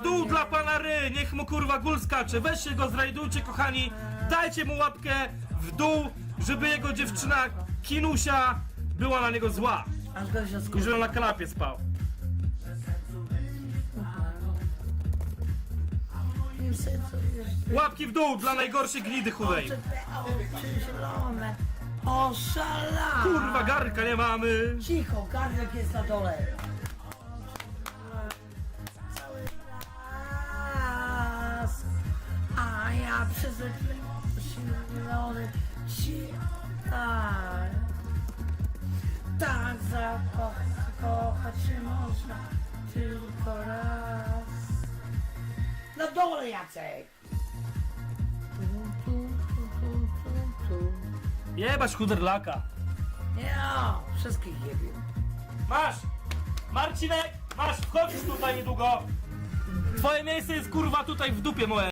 w dół dla pana Ry, niech mu kurwa gól skacze. Weźcie go, zrajdujcie kochani, dajcie mu łapkę w dół, żeby jego dziewczyna Kinusia była na niego zła. Aż go I żeby na kanapie spał. Łapki w dół dla najgorszej gnidy chudej. Oczy te oczy zielone. Oszala! Kurwa, garnka nie mamy. Cicho, garnek jest na dole. Ja przyzwyczajony ci tak. Tak zakochać, się można tylko raz. Na dole Jacek! Tu, tu, tu, tu, tu, tu. Jebać chuderlaka. Ja, wszystkich jebie. Masz! Marcinek, masz, wchodzisz tutaj niedługo. Twoje miejsce jest kurwa tutaj w dupie moje.